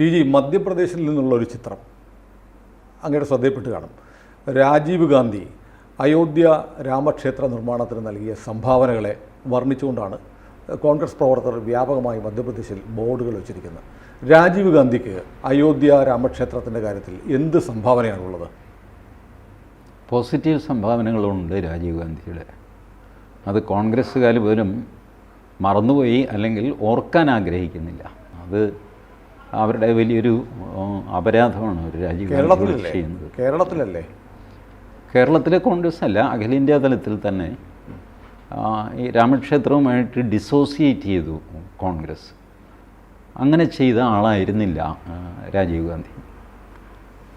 T G മധ്യപ്രദേശിൽ നിന്നുള്ള ഒരു ചിത്രം. അങ്ങയുടെ ശ്രദ്ധയിൽപ്പെട്ട് കാണും. രാജീവ് ഗാന്ധി അയോധ്യ രാമക്ഷേത്ര നിർമ്മാണത്തിന് നൽകിയ സംഭാവനകളെ വർണിച്ചുകൊണ്ടാണ് കോൺഗ്രസ് പ്രവർത്തകർ വ്യാപകമായി മധ്യപ്രദേശിൽ ബോർഡുകൾ വെച്ചിരിക്കുന്നത്. രാജീവ് ഗാന്ധിക്ക് അയോധ്യ രാമക്ഷേത്രത്തിന്റെ കാര്യത്തിൽ എന്ത് സംഭാവനയാണുള്ളത്? പോസിറ്റീവ് സംഭാവനകളുണ്ട് രാജീവ് ഗാന്ധിയുടെ. അത് കോൺഗ്രസ്സുകാർ പോലും മറന്നുപോയി അല്ലെങ്കിൽ ഓർക്കാൻ ആഗ്രഹിക്കുന്നില്ല. അത് അവരുടെ വലിയൊരു അപരാധമാണ് ഒരു രാജീവ് ചെയ്യുന്നത്. കേരളത്തിലല്ലേ? കേരളത്തിലെ കോൺഗ്രസ് അല്ല അഖിലേന്ത്യാ തലത്തിൽ തന്നെ ഈ രാമക്ഷേത്രവുമായിട്ട് ഡിസോസിയേറ്റ് ചെയ്തു കോൺഗ്രസ്. അങ്ങനെ ചെയ്ത ആളായിരുന്നില്ല രാജീവ് ഗാന്ധി.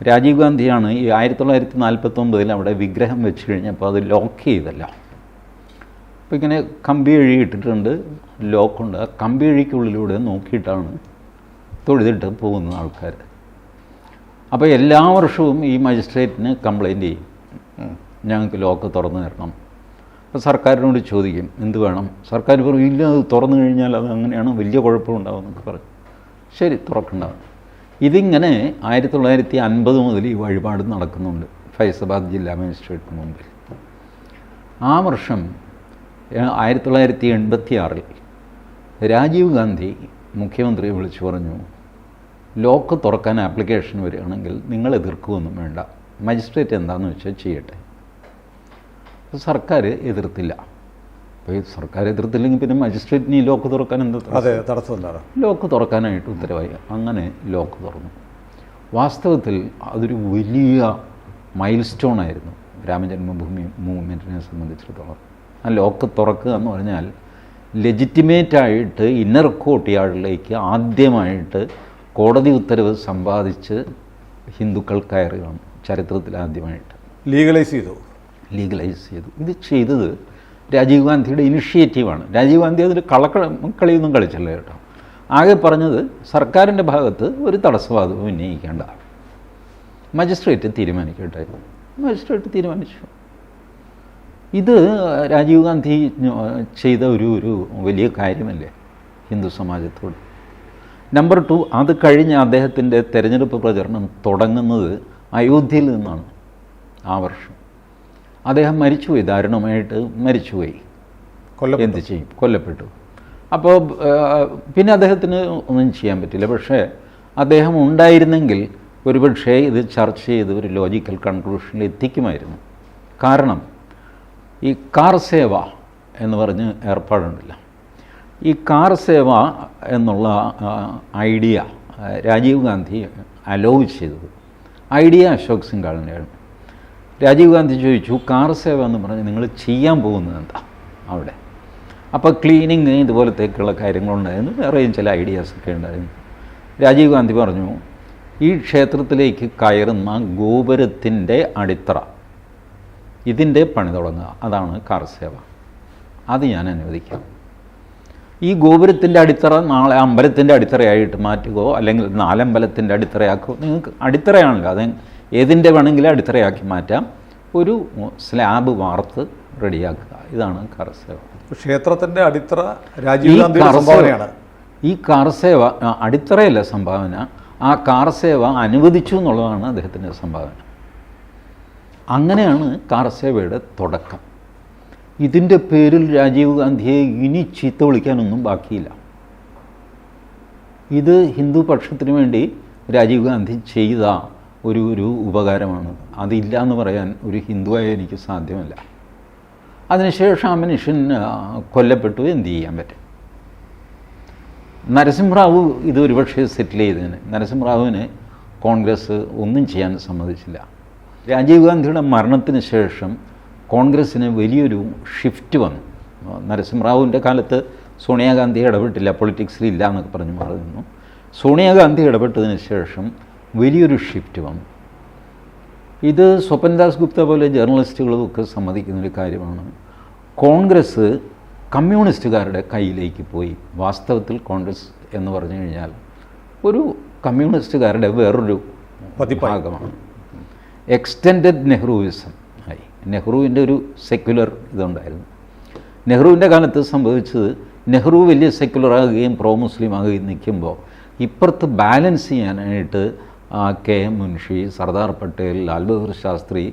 രാജീവ് ഗാന്ധിയാണ് ഈ ആയിരത്തി തൊള്ളായിരത്തി നാൽപ്പത്തൊമ്പതിൽ അവിടെ വിഗ്രഹം വെച്ച് കഴിഞ്ഞപ്പോൾ അത് ലോക്ക് ചെയ്തല്ല. അപ്പോൾ ഇങ്ങനെ കമ്പി എഴുതിയിട്ടിട്ടുണ്ട് ഇട്ടിട്ടുണ്ട് ലോക്കുണ്ട്. ആ കമ്പി എഴുതിക്കുള്ളിലൂടെ നോക്കിയിട്ടാണ് തൊഴുതിട്ട് പോകുന്ന ആൾക്കാർ. അപ്പോൾ എല്ലാ വർഷവും ഈ മജിസ്ട്രേറ്റിന് കംപ്ലൈന്റ് ചെയ്യും. ഞങ്ങൾക്ക് ലോക്ക് തുറന്നു തരണം. അപ്പോൾ സർക്കാരിനോട് ചോദിക്കും എന്ത് വേണം? സർക്കാർ പറയും ഇല്ല അത് തുറന്നു കഴിഞ്ഞാൽ അത് അങ്ങനെയാണ് വലിയ കുഴപ്പമുണ്ടാവുമെന്നൊക്കെ പറഞ്ഞു പറയും. ശരി തുറക്കണ്ട ഇതിങ്ങനെ ആയിരത്തി തൊള്ളായിരത്തി അൻപത് മുതൽ ഈ വഴിപാട് നടക്കുന്നുണ്ട് ഫൈസബാദ് ജില്ലാ മജിസ്ട്രേറ്റിന് മുമ്പിൽ. ആ വർഷം ആയിരത്തി തൊള്ളായിരത്തി എൺപത്തി ആറിൽ രാജീവ് ഗാന്ധി മുഖ്യമന്ത്രിയെ വിളിച്ചു പറഞ്ഞു ലോക്ക് തുറക്കാൻ ആപ്ലിക്കേഷൻ വരികയാണെങ്കിൽ നിങ്ങൾ എതിർക്കുകയൊന്നും വേണ്ട. മജിസ്ട്രേറ്റ് എന്താണെന്ന് വെച്ചാൽ ചെയ്യട്ടെ. സർക്കാർ എതിർത്തില്ല. അപ്പോൾ ഈ സർക്കാർ എതിർത്തില്ലെങ്കിൽ പിന്നെ മജിസ്ട്രേറ്റിന് ഈ ലോക്ക് തുറക്കാൻ എന്താ അതെ തടസ്സം ലോക്ക് തുറക്കാനായിട്ട് ഉത്തരവായി. അങ്ങനെ ലോക്ക് തുറന്നു. വാസ്തവത്തിൽ അതൊരു വലിയ മൈൽ സ്റ്റോൺ ആയിരുന്നു രാമജന്മഭൂമി മൂവ്മെന്റിനെ സംബന്ധിച്ചിടത്തോളം. ആ ലോക്ക് തുറക്കുക എന്ന് പറഞ്ഞാൽ ലെജിറ്റിമേറ്റായിട്ട് ഇന്നർ കോട്ടിയാളിലേക്ക് ആദ്യമായിട്ട് കോടതി ഉത്തരവ് സമ്പാദിച്ച് ഹിന്ദുക്കൾ കയറുകയാണ് ചരിത്രത്തിൽ ആദ്യമായിട്ട്. ലീഗലൈസ് ചെയ്തു. ലീഗലൈസ് ചെയ്തു. ഇത് ചെയ്തത് രാജീവ് ഗാന്ധിയുടെ ഇനിഷ്യേറ്റീവാണ്. രാജീവ് ഗാന്ധി അതിൽ കളക്ക കളിയൊന്നും കളിച്ചില്ല കേട്ടോ. ആകെ പറഞ്ഞത് സർക്കാരിന്റെ ഭാഗത്ത് ഒരു തടസ്സവാദവും ഉന്നയിക്കേണ്ട. മജിസ്ട്രേറ്റ് തീരുമാനിക്കട്ടെ. മജിസ്ട്രേറ്റ് തീരുമാനിച്ചു. ഇത് രാജീവ് ഗാന്ധി ചെയ്ത ഒരു ഒരു വലിയ കാര്യമല്ലേ ഹിന്ദു സമാജത്തോട്? നമ്പർ ടു അത് കഴിഞ്ഞ് അദ്ദേഹത്തിന്റെ തെരഞ്ഞെടുപ്പ് പ്രചരണം തുടങ്ങുന്നത് അയോധ്യയിൽ നിന്നാണ് ആ വർഷം. അദ്ദേഹം മരിച്ചുപോയി ദാരുണമായിട്ട് മരിച്ചുപോയി. കൊല്ല എന്ത് ചെയ്യും? കൊല്ലപ്പെട്ടു. അപ്പോൾ പിന്നെ അദ്ദേഹത്തിന് ഒന്നും ചെയ്യാൻ പറ്റില്ല. പക്ഷേ അദ്ദേഹം ഉണ്ടായിരുന്നെങ്കിൽ ഒരുപക്ഷേ ഇത് ചർച്ച ചെയ്ത് ഒരു ലോജിക്കൽ കൺക്ലൂഷനിൽ എത്തിക്കുമായിരുന്നു. കാരണം ഈ കാർ സേവ എന്ന് പറഞ്ഞ് ഏർപ്പാടുണ്ടല്ലോ. ഈ കാർ സേവ എന്നുള്ള ഐഡിയ രാജീവ് ഗാന്ധി അലോവ് ചെയ്തത്. ഐഡിയ അശോക് സിംഗാളിന്റെയാണ്. രാജീവ് ഗാന്ധി ചോദിച്ചു കാർ സേവ എന്ന് പറഞ്ഞ് നിങ്ങൾ ചെയ്യാൻ പോകുന്നത് എന്താ അവിടെ? അപ്പോൾ ക്ലീനിങ് ഇതുപോലത്തേക്കുള്ള കാര്യങ്ങളുണ്ടായിരുന്നു വേറെയും ചില ഐഡിയാസൊക്കെ ഉണ്ടായിരുന്നു. രാജീവ് ഗാന്ധി പറഞ്ഞു ഈ ക്ഷേത്രത്തിലേക്ക് കയറുന്ന ഗോപുരത്തിന്റെ അടിത്തറ ഇതിന്റെ പണി തുടങ്ങുക. അതാണ് കാർ സേവ. അത് ഞാൻ അനുവദിക്കാം. ഈ ഗോപുരത്തിന്റെ അടിത്തറ നാളെ അമ്പലത്തിന്റെ അടിത്തറയായിട്ട് മാറ്റുകയോ അല്ലെങ്കിൽ നാലമ്പലത്തിന്റെ അടിത്തറയാക്കുകയോ നിങ്ങൾക്ക് അടിത്തറയാണല്ലോ. അത് ഏതിന്റെ വേണമെങ്കിലും അടിത്തറയാക്കി മാറ്റാം. ഒരു സ്ലാബ് വാർത്ത് റെഡിയാക്കുക. ഇതാണ് കറസേവ ക്ഷേത്രത്തിന്റെ അടിത്തറ രാജീവ് ഈ കാർസേവ സംഭാവനയാണ്. ഈ കാർസേവ ആ, അടിത്തറയല്ല സംഭാവന. ആ കാർസേവ അനുവദിച്ചു എന്നുള്ളതാണ് അദ്ദേഹത്തിന്റെ സംഭാവന. അങ്ങനെയാണ് കാർസേവയുടെ തുടക്കം. ഇതിന്റെ പേരിൽ രാജീവ് ഗാന്ധിയെ ഇനി ചീത്ത വിളിക്കാനൊന്നും ബാക്കിയില്ല. ഇത് ഹിന്ദു പക്ഷത്തിന് വേണ്ടി രാജീവ് ഗാന്ധി ചെയ്ത ഒരു ഒരു ഉപകാരമാണ്. അതില്ല എന്ന് പറയാൻ ഒരു ഹിന്ദുവായ എനിക്ക് സാധ്യമല്ല. അതിനുശേഷം ആ മനുഷ്യൻ കൊല്ലപ്പെട്ടു എന്ത് ചെയ്യാൻ പറ്റും? നരസിംഹറാവു ഇത് ഒരുപക്ഷെ സെറ്റിൽ ചെയ്തതിന്. നരസിംഹറാവുവിന് കോൺഗ്രസ് ഒന്നും ചെയ്യാൻ സമ്മതിച്ചില്ല. രാജീവ് ഗാന്ധിയുടെ മരണത്തിന് ശേഷം കോൺഗ്രസ്സിന് വലിയൊരു ഷിഫ്റ്റ് വന്നു. നരസിംഹറാവുവിന്റെ കാലത്ത് സോണിയാഗാന്ധി ഇടപെട്ടില്ല പൊളിറ്റിക്സിൽ ഇല്ല എന്നൊക്കെ പറഞ്ഞ് മാറി നിന്നു. സോണിയാഗാന്ധി ഇടപെട്ടതിന് ശേഷം വലിയൊരു ഷിഫ്റ്റ് വന്നു. ഇത് സ്വപൻദാസ് ഗുപ്ത പോലെ ജേർണലിസ്റ്റുകളും ഒക്കെ സമ്മതിക്കുന്നൊരു കാര്യമാണ്. കോൺഗ്രസ് കമ്മ്യൂണിസ്റ്റുകാരുടെ കയ്യിലേക്ക് പോയി. വാസ്തവത്തിൽ കോൺഗ്രസ് എന്ന് പറഞ്ഞു കഴിഞ്ഞാൽ ഒരു കമ്മ്യൂണിസ്റ്റുകാരുടെ വേറൊരു പതിഭാഗമാണ് ഭാഗമാണ്. എക്സ്റ്റെൻഡഡ് നെഹ്റുവിസം നെഹ്റുവിന്റെ ഒരു സെക്യുലർ ഇതുണ്ടായിരുന്നു. നെഹ്റുവിന്റെ കാലത്ത് സംഭവിച്ചത് നെഹ്റു വലിയ സെക്യുലർ ആകുകയും പ്രോ മുസ്ലിം ആകുകയും നിൽക്കുമ്പോൾ ഇപ്പുറത്ത് ബാലൻസ് ചെയ്യാനായിട്ട് കെ എം മുൻഷി സർദാർ പട്ടേൽ ലാൽ ബഹദൂർ ശാസ്ത്രി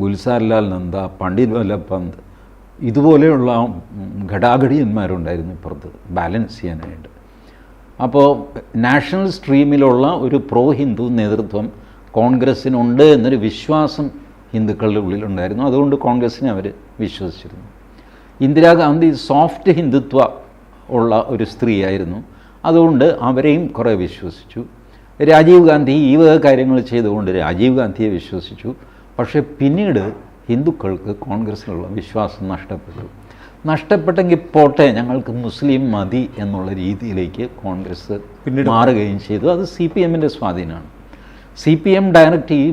ഗുൽസാർലാൽ നന്ദ പണ്ഡിറ്റ് വല്ലഭ് പന്ത് ഇതുപോലെയുള്ള ഘടാഘടിയന്മാരുണ്ടായിരുന്നു ഇപ്പുറത്ത് ബാലൻസ് ചെയ്യാനായിട്ട്. അപ്പോൾ നാഷണൽ സ്ട്രീമിലുള്ള ഒരു പ്രോ ഹിന്ദു നേതൃത്വം കോൺഗ്രസ്സിനുണ്ട് എന്നൊരു വിശ്വാസം ഹിന്ദുക്കളുടെ ഉള്ളിലുണ്ടായിരുന്നു. അതുകൊണ്ട് കോൺഗ്രസ്സിനെ അവർ വിശ്വസിച്ചിരുന്നു. ഇന്ദിരാഗാന്ധി സോഫ്റ്റ് ഹിന്ദുത്വ ഉള്ള ഒരു സ്ത്രീയായിരുന്നു. അതുകൊണ്ട് അവരെയും കുറേ വിശ്വസിച്ചു. രാജീവ് ഗാന്ധി ഈ വക കാര്യങ്ങൾ ചെയ്തുകൊണ്ട് രാജീവ് ഗാന്ധിയെ വിശ്വസിച്ചു. പക്ഷേ പിന്നീട് ഹിന്ദുക്കൾക്ക് കോൺഗ്രസ്സിലുള്ള വിശ്വാസം നഷ്ടപ്പെട്ടു. നഷ്ടപ്പെട്ടെങ്കിൽ പോട്ടെ ഞങ്ങൾക്ക് മുസ്ലിം മതി എന്നുള്ള രീതിയിലേക്ക് കോൺഗ്രസ് പിന്നീട് മാറുകയും ചെയ്തു. അത് സി പി എമ്മിന്റെ സ്വാധീനമാണ്. സി പി എം ഡയറക്റ്റ് ഈ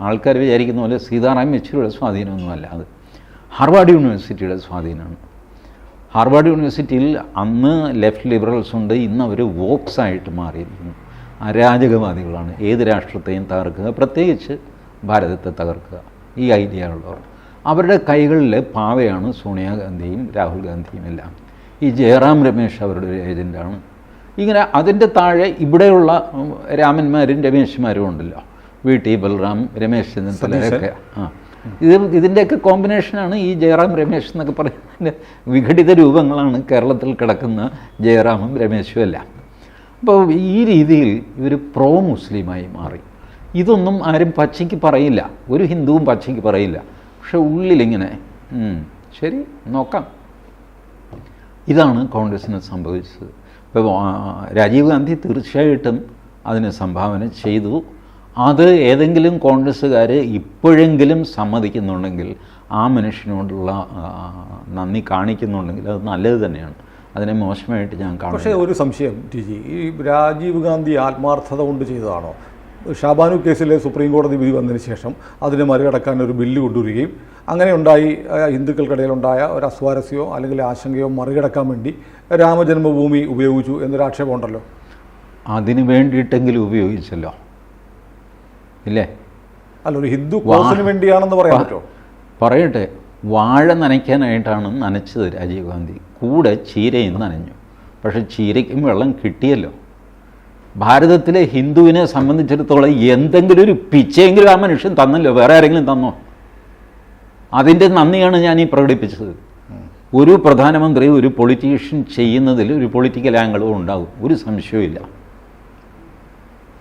ആൾക്കാർ വിചാരിക്കുന്ന പോലെ സീതാറാം യെച്ചൂരിയുടെ സ്വാധീനമൊന്നുമല്ല അത്. ഹാർവാർഡ് യൂണിവേഴ്സിറ്റിയുടെ സ്വാധീനമാണ്. ഹാർവാർഡ് യൂണിവേഴ്സിറ്റിയിൽ അന്ന് ലെഫ്റ്റ് ലിബറൽസ് ഉണ്ട് ഇന്ന് അവർ വോക്സ് ആയിട്ട് മാറിയിരിക്കുന്നു. അരാജകവാദികളാണ് ഏത് രാഷ്ട്രത്തെയും തകർക്കുക പ്രത്യേകിച്ച് ഭാരതത്തെ തകർക്കുക. ഈ ഐഡിയ ഉള്ളവർ അവരുടെ കൈകളിൽ പാവയാണ് സോണിയാഗാന്ധിയും രാഹുൽ ഗാന്ധിയും എല്ലാം. ഈ ജയറാം രമേശ് അവരുടെ ഒരു ഏജന്റാണ് ഇങ്ങനെ അതിന്റെ താഴെ ഇവിടെയുള്ള രാമന്മാരും രമേശ്മാരും ഉണ്ടല്ലോ. വി ടി ബൽറാം രമേശ് ചെന്നിത്തലയൊക്കെ ആ. ഇത് ഇതിന്റെയൊക്കെ കോമ്പിനേഷനാണ് ഈ ജയറാം രമേശ് എന്നൊക്കെ പറയുന്നതിന്റെ വിഘടിത രൂപങ്ങളാണ് കേരളത്തിൽ കിടക്കുന്ന ജയറാമും രമേശും എല്ലാം. അപ്പോൾ ഈ രീതിയിൽ ഇവർ പ്രോ മുസ്ലിമായി മാറി. ഇതൊന്നും ആരും പച്ചയ്ക്ക് പറയില്ല. ഒരു ഹിന്ദുവും പച്ചയ്ക്ക് പറയില്ല. പക്ഷെ ഉള്ളിലിങ്ങനെ ശരി നോക്കാം. ഇതാണ് കോൺഗ്രസ്സിന് സംഭവിച്ചത്. ഇപ്പോൾ രാജീവ് ഗാന്ധി തീർച്ചയായിട്ടും അതിന് സംഭാവന ചെയ്തു. അത് ഏതെങ്കിലും കോൺഗ്രസ്സുകാർ ഇപ്പോഴെങ്കിലും സമ്മതിക്കുന്നുണ്ടെങ്കിൽ ആ മനുഷ്യനോടുള്ള നന്ദി കാണിക്കുന്നുണ്ടെങ്കിൽ അത് നല്ലത് തന്നെയാണ്. അതിനെ മോശമായിട്ട് ഞാൻ കാണും പക്ഷേ ഒരു സംശയം ടി ജി. ഈ രാജീവ് ഗാന്ധി ആത്മാർത്ഥത കൊണ്ട് ചെയ്തതാണോ? ഷാബാനു കേസിലെ സുപ്രീം കോടതി വിധി വന്നതിന് ശേഷം അതിനെ മറികടക്കാൻ ഒരു ബില്ല് കൊണ്ടുവരികയും അങ്ങനെ ഉണ്ടായി ഹിന്ദുക്കൾക്കിടയിലുണ്ടായ ഒരു അസ്വാരസ്യോ അല്ലെങ്കിൽ ആശങ്കയോ മറികടക്കാൻ വേണ്ടി രാമജന്മഭൂമി ഉപയോഗിച്ചു എന്നൊരു ആക്ഷേപമുണ്ടല്ലോ അതിന് വേണ്ടിയിട്ടെങ്കിലും ഉപയോഗിച്ചല്ലോ. ഇല്ലേ? അല്ല ഒരു ഹിന്ദു കോസിന് വേണ്ടിയാണെന്ന് പറയാൻ പറ്റുമോ? പറയട്ടെ വാഴ നനയ്ക്കാനായിട്ടാണ് നനച്ചത് രാജീവ് ഗാന്ധി. കൂടെ ചീരയും നനഞ്ഞു. പക്ഷെ ചീരയ്ക്കും വെള്ളം കിട്ടിയല്ലോ. ഭാരതത്തിലെ ഹിന്ദുവിനെ സംബന്ധിച്ചിടത്തോളം എന്തെങ്കിലും ഒരു പിച്ചയെങ്കിലും ആ മനുഷ്യൻ തന്നല്ലോ. വേറെ ആരെങ്കിലും തന്നോ? അതിന്റെ നന്ദിയാണ് ഞാൻ ഈ പ്രകടിപ്പിച്ചത്. ഒരു പ്രധാനമന്ത്രി ഒരു പൊളിറ്റീഷ്യൻ ചെയ്യുന്നതിൽ ഒരു പൊളിറ്റിക്കൽ ആംഗിളും ഉണ്ടാകും ഒരു സംശയവുമില്ല.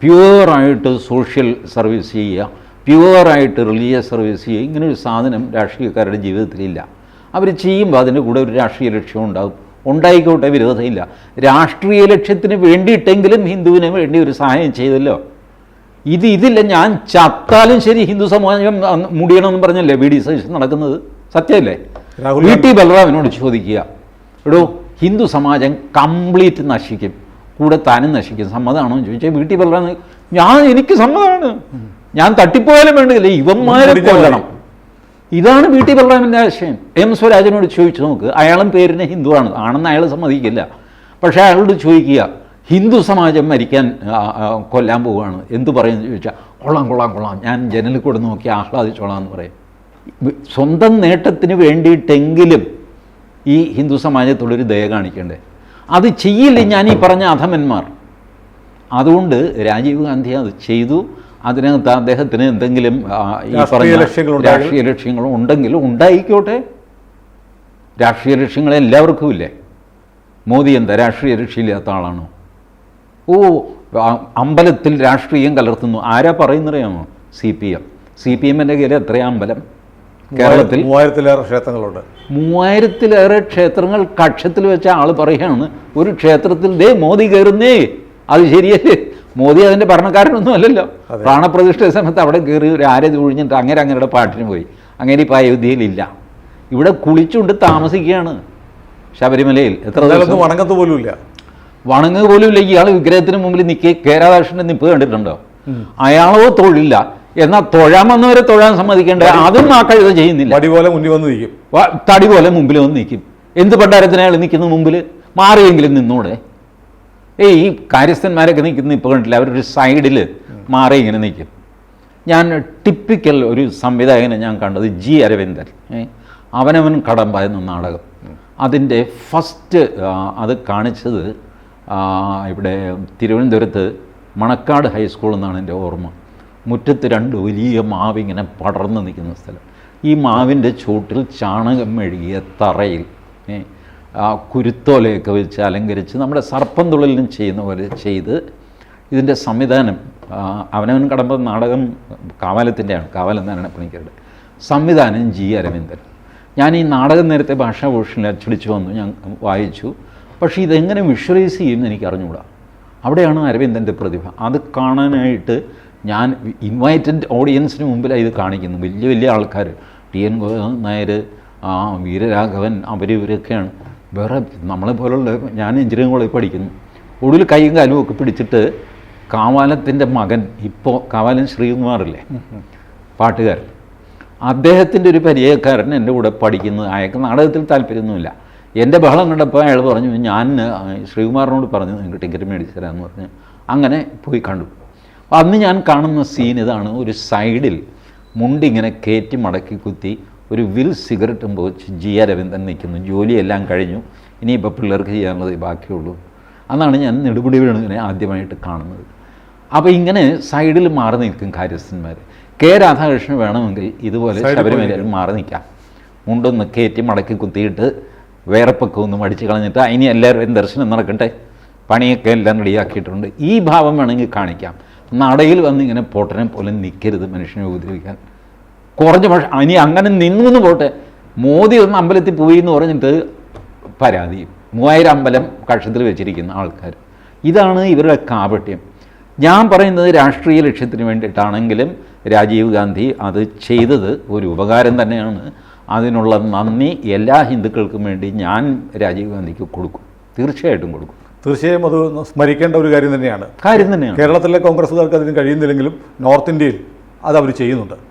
പ്യുവറായിട്ട് സോഷ്യൽ സർവീസ് ചെയ്യുക പ്യുവറായിട്ട് റിലീജിയസ് സർവീസ് ചെയ്യുക ഇങ്ങനൊരു സാധനം രാഷ്ട്രീയക്കാരുടെ ജീവിതത്തിലില്ല. അവർ ചെയ്യുമ്പോൾ അതിന്റെ കൂടെ ഒരു രാഷ്ട്രീയ ലക്ഷ്യം ഉണ്ടാകും ഉണ്ടായിക്കോട്ടെ വിരോധമില്ല. രാഷ്ട്രീയ ലക്ഷ്യത്തിന് വേണ്ടിയിട്ടെങ്കിലും ഹിന്ദുവിന് വേണ്ടി ഒരു സഹായം ചെയ്തല്ലോ. ഇത് ഇതില്ല ഞാൻ ചത്താലും ശരി ഹിന്ദു സമൂഹം മുടിയണമെന്ന് പറഞ്ഞല്ലേ വി ഡി സതീശൻ നടക്കുന്നത്? സത്യമല്ലേ രാഹുൽ വി ടി ബലറാമിനോട് ചോദിക്കുക. എടോ ഹിന്ദു സമാജം കംപ്ലീറ്റ് നശിക്കും. കൂടെ താനും നശിക്കും. സമ്മതമാണോ എന്ന് ചോദിച്ചാൽ വീട്ടിൽ ബലറാം ഞാൻ എനിക്ക് സമ്മതമാണ്. ഞാൻ തട്ടിപ്പോയാലും വേണ്ടില്ല. ഇവന്മാരെ കൊല്ലണം. ഇതാണ് വി ടി ബലറാമിന്റെ ആശയം. എം സ്വരാജനോട് ചോദിച്ചു നോക്ക് അയാളും പേരിന് ഹിന്ദുവാണ്. ആണെന്ന് അയാൾ സമ്മതിക്കില്ല. പക്ഷേ അയാളോട് ചോദിക്കുക ഹിന്ദു സമാജം മരിക്കാൻ കൊല്ലാൻ പോവുകയാണ്. എന്ത് പറയുമെന്ന് ചോദിച്ചാൽ കൊള്ളാം കൊള്ളാം കൊള്ളാം. ഞാൻ ജനലിൽ കൂടെ നോക്കി ആഹ്ലാദിച്ചോളാം എന്ന് പറയും. സ്വന്തം നേട്ടത്തിന് വേണ്ടിയിട്ടെങ്കിലും ഈ ഹിന്ദു സമാജത്തോടൊരു ദയ കാണിക്കണ്ടേ? അത് ചെയ്യില്ല ഞാൻ ഈ പറഞ്ഞ അധമന്മാർ. അതുകൊണ്ട് രാജീവ് ഗാന്ധി അത് ചെയ്തു. അതിനകത്ത് അദ്ദേഹത്തിന് എന്തെങ്കിലും ഈ പറഞ്ഞ ലക്ഷ്യങ്ങൾ രാഷ്ട്രീയ ലക്ഷ്യങ്ങളും ഉണ്ടെങ്കിലും ഉണ്ടായിക്കോട്ടെ. രാഷ്ട്രീയ ലക്ഷ്യങ്ങൾ എല്ലാവർക്കും ഇല്ലേ? മോദി എന്താ രാഷ്ട്രീയ ലക്ഷ്യമില്ലാത്ത ആളാണോ? ഓ അമ്പലത്തിൽ രാഷ്ട്രീയം കലർത്തുന്നു. ആരാ പറയുന്നറിയാമോ? C P M. C P എമ്മിന്റെ കയ്യിൽ എത്രയാ അമ്പലം? കേരളത്തിൽ മൂവായിരത്തിലേറെ ക്ഷേത്രങ്ങളുണ്ട്. മൂവായിരത്തിലേറെ ക്ഷേത്രങ്ങൾ കക്ഷത്തിൽ വെച്ച ആൾ പറയുകയാണ് ഒരു ക്ഷേത്രത്തിൽ ദേ മോദി കയറുന്നേ. അത് ശരിയല്ലേ മോദി അതിന്റെ ഭരണക്കാരനൊന്നും അല്ലല്ലോ. പ്രാണപ്രതിഷ്ഠ സമയത്ത് അവിടെ കയറി ഒരു ആരത് ഒഴിഞ്ഞിട്ട് അങ്ങനെ അങ്ങനെയുടെ പാട്ടിന് പോയി. അങ്ങനെ ഇപ്പോൾ അയോധ്യയിലില്ല ഇവിടെ കുളിച്ചുകൊണ്ട് താമസിക്കുകയാണ് ശബരിമലയിൽ. എത്ര ദിവസം? വണങ്ങത്ത് പോലും ഇല്ല വണങ്ങുക പോലും ഇല്ല ഇയാൾ വിഗ്രഹത്തിന് മുമ്പിൽ നിൽക്കി കേരാദാഷിന്റെ നിപ്പ് കണ്ടിട്ടുണ്ടോ? അയാളോ തൊഴില്ല എന്നാൽ തൊഴാൻ വന്നവരെ തൊഴാൻ സമ്മതിക്കേണ്ട അതും ആ കഴുത ചെയ്യുന്നില്ല. തടി പോലെ മുന്നിൽ വന്ന് നിൽക്കും. തടി പോലെ മുമ്പിൽ വന്ന് നിൽക്കും. എന്ത് പണ്ടാരത്തിനയാൾ നിൽക്കുന്ന മുമ്പിൽ? മാറിയെങ്കിലും നിന്നൂടെ. ഏയ് ഈ കാര്യസ്ഥന്മാരൊക്കെ നിൽക്കുന്ന ഇപ്പോൾ കണ്ടില്ല അവരൊരു സൈഡിൽ മാറി ഇങ്ങനെ നിൽക്കും. ഞാൻ ടിപ്പിക്കൽ ഒരു സംവിധായകനെ ഞാൻ കണ്ടത് ജി അരവിന്ദൻ. അവനവൻ കടമ്പ എന്ന നാടകം. അതിന്റെ ഫസ്റ്റ് അത് കാണിച്ചത് ഇവിടെ തിരുവനന്തപുരത്ത് മണക്കാട് ഹൈസ്കൂൾ എന്നാണ് എന്റെ ഓർമ്മ. മുറ്റത്ത് രണ്ട് വലിയ മാവ് ഇങ്ങനെ പടർന്ന് നിൽക്കുന്ന സ്ഥലം. ഈ മാവിന്റെ ചൂട്ടിൽ ചാണകം മെഴുകിയ തറയിൽ കുരുത്തോലയൊക്കെ വെച്ച് അലങ്കരിച്ച് നമ്മുടെ സർപ്പം തുള്ളലിനും ചെയ്യുന്ന പോലെ ചെയ്ത് ഇതിന്റെ സംവിധാനം അവനവൻ കടമ്പ നാടകം കാവാലത്തിന്റെയാണ് കാവാലം എന്നാണ് പണിക്കരുടെ സംവിധാനം ജി അരവിന്ദൻ. ഞാൻ ഈ നാടകം നേരത്തെ ഭാഷാഭൂഷണിൽ അച്ചടിച്ചു വന്നു ഞാൻ വായിച്ചു. പക്ഷേ ഇതെങ്ങനെ വിഷ്വലൈസ് ചെയ്യുമെന്ന് എനിക്ക് അറിഞ്ഞുകൂടാ. അവിടെയാണ് അരവിന്ദന്റെ പ്രതിഭ. അത് കാണാനായിട്ട് ഞാൻ ഇൻവൈറ്റഡ് ഓഡിയൻസിന് മുമ്പിലാണ് ഇത് കാണിക്കുന്നു. വലിയ വലിയ ആൾക്കാർ ടി എൻ നായർ ആ വീരരാഘവൻ അവർ ഇവരൊക്കെയാണ്. വേറെ നമ്മളെ പോലുള്ള ഞാൻ എഞ്ചിനീയറിംഗ് കോളേജിൽ പഠിക്കുന്നു. ഒടുവിൽ കൈയും കാലും ഒക്കെ പിടിച്ചിട്ട് കാവാലത്തിന്റെ മകൻ ഇപ്പോൾ കാവാലൻ ശ്രീകുമാറില്ലേ? പാട്ടുകാരൻ. അദ്ദേഹത്തിന്റെ ഒരു പരിചയക്കാരൻ എന്റെ കൂടെ പഠിക്കുന്നത് അയാൾക്ക് നാടകത്തിൽ താല്പര്യമൊന്നുമില്ല. എന്റെ ബഹളം കണ്ടപ്പോൾ അയാൾ പറഞ്ഞു ഞാൻ ശ്രീകുമാറിനോട് പറഞ്ഞു നിങ്ങൾക്ക് ടിക്കറ്റ് മേടിച്ചു തരാമെന്ന് പറഞ്ഞു. അങ്ങനെ പോയി കണ്ടു. അന്ന് ഞാൻ കാണുന്ന സീൻ ഇതാണ്. ഒരു സൈഡിൽ മുണ്ടിങ്ങനെ കയറ്റി മടക്കി കുത്തി ഒരു വിൽ സിഗരറ്റും പോച്ച് ജി ആർ രവീന്ദ്രൻ നിൽക്കുന്നു. ജോലിയെല്ലാം കഴിഞ്ഞു. ഇനിയിപ്പോൾ പിള്ളേർക്ക് ചെയ്യാനുള്ളത് ബാക്കിയുള്ളൂ. അന്നാണ് ഞാൻ നെടുപുടി വീണിങ്ങനെ ആദ്യമായിട്ട് കാണുന്നത്. അപ്പോൾ ഇങ്ങനെ സൈഡിൽ മാറി നിൽക്കും കാര്യസ്ഥന്മാർ കെ രാധാകൃഷ്ണൻ വേണമെങ്കിൽ ഇതുപോലെ ശബരിമലയിൽ മാറി നിൽക്കാം. മുണ്ടൊന്ന് കയറ്റി മടക്കി കുത്തിയിട്ട് വേറെപ്പൊക്കെ ഒന്ന് മടിച്ച് കളഞ്ഞിട്ട് ഇനി എല്ലാവരുടെയും ദർശനം നടക്കട്ടെ. പണിയൊക്കെ എല്ലാം റെഡിയാക്കിയിട്ടുണ്ട്. ഈ ഭാവം വേണമെങ്കിൽ കാണിക്കാം. നടയിൽ വന്ന് ഇങ്ങനെ പൊട്ടനെ പോലെ നിൽക്കരുത് മനുഷ്യനെ ഉപദ്രവിക്കാൻ. കുറഞ്ഞ പക്ഷെ ഇനി അങ്ങനെ നിന്നു എന്ന് പോട്ടെ. മോദി ഒന്ന് അമ്പലത്തിൽ പോയി എന്ന് പറഞ്ഞിട്ട് പരാതി മൂവായിരം അമ്പലം കക്ഷത്തിൽ വെച്ചിരിക്കുന്ന ആൾക്കാർ. ഇതാണ് ഇവരുടെ കാപട്യം. ഞാൻ പറയുന്നത് രാഷ്ട്രീയ ലക്ഷ്യത്തിന് വേണ്ടിയിട്ടാണെങ്കിലും രാജീവ് ഗാന്ധി അത് ചെയ്തത് ഒരു ഉപകാരം തന്നെയാണ്. അതിനുള്ള നന്ദി എല്ലാ ഹിന്ദുക്കൾക്കും വേണ്ടി ഞാൻ രാജീവ് ഗാന്ധിക്ക് കൊടുക്കും. തീർച്ചയായിട്ടും കൊടുക്കും. തീർച്ചയായും അത് സ്മരിക്കേണ്ട ഒരു കാര്യം തന്നെയാണ്. കാര്യം തന്നെയാണ്. കേരളത്തിലെ കോൺഗ്രസ്സുകാർക്ക് അതിന് കഴിയുന്നില്ലെങ്കിലും നോർത്ത് ഇന്ത്യയിൽ അത് അവർ ചെയ്യുന്നുണ്ട്.